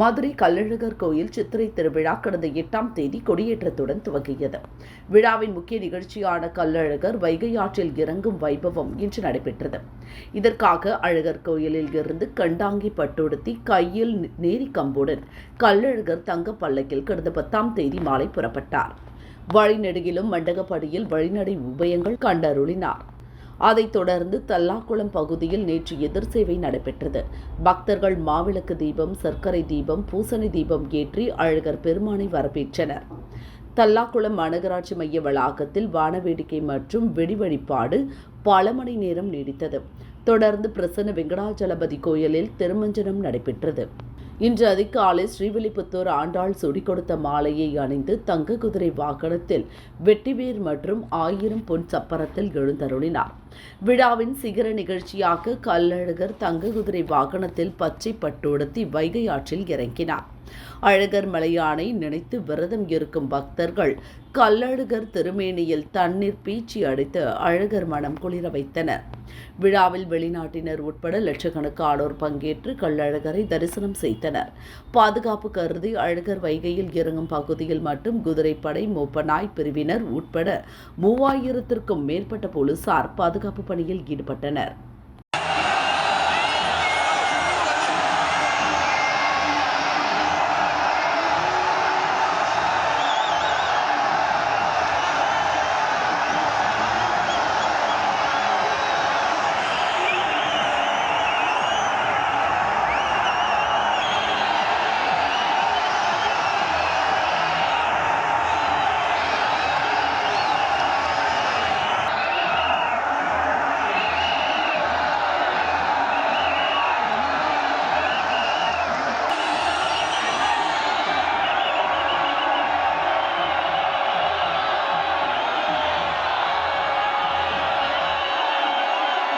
மதுரை கள்ளழகர் கோயில் சித்திரை திருவிழா கடந்த எட்டாம் தேதி கொடியேற்றத்துடன் துவங்கியது. விழாவின் முக்கிய நிகழ்ச்சியான கள்ளழகர் வைகை ஆற்றில் இறங்கும் வைபவம் இன்று நடைபெற்றது. இதற்காக அழகர் கோயிலில் இருந்து கண்டாங்கி பட்டுடுத்தி கையில் நேரி கம்புடன் கள்ளழகர் தங்க பல்லக்கில் கடந்த பத்தாம் தேதி மாலை புறப்பட்டார். வழிநெடுகிலும் மண்டகப்படியில் வழிநடை உபயங்கள் கண்டருளினார். அதைத் தொடர்ந்து தல்லாக்குளம் பகுதியில் நேற்று எதிர் சேவை நடைபெற்றது. பக்தர்கள் மாவிளக்கு தீபம் சர்க்கரை தீபம் பூசணி தீபம் ஏற்றி அழகர் பெருமானை வரவேற்றனர். தல்லாக்குளம் மாநகராட்சி மைய வளாகத்தில் வானவேடிக்கை மற்றும் வெடி வழிபாடு பல மணி நேரம் நீடித்தது. தொடர்ந்து பிரசன்ன வெங்கடாச்சலபதி கோயிலில் திருமஞ்சனம் நடைபெற்றது. இன்று அதிகாலை ஸ்ரீவில்லிபுத்தூர் ஆண்டாள் சுடி கொடுத்த மாலையை அணிந்து தங்க குதிரை வாகனத்தில் வெட்டிவேர் மற்றும் ஆயிரம் பொன் சப்பரத்தில் எழுந்தருளினார். விழாவின் சிகர நிகழ்ச்சியாக கல்லழகர் தங்க குதிரை வாகனத்தில் பச்சை பட்டுடுத்தி வைகை ஆற்றில் இறங்கினார். அழகர் மலையானை நினைத்து விரதம் இருக்கும் பக்தர்கள் கல்லழகர் திருமேனியில் தண்ணீர் பீச்சி அடித்து அழகர் மனம் குளிர வைத்தனர். விழாவில் வெளிநாட்டினர் உட்பட லட்சக்கணக்கானோர் பங்கேற்று கள்ளழகரை தரிசனம் செய்தனர். பாதுகாப்பு கருதி அழகர் வைகையில் இறங்கும் பகுதியில் மட்டும் குதிரைப்படை மோப்பநாய் பிரிவினர் உட்பட மூவாயிரத்திற்கும் மேற்பட்ட போலீசார் பாதுகாப்பு பணியில் ஈடுபட்டனர்.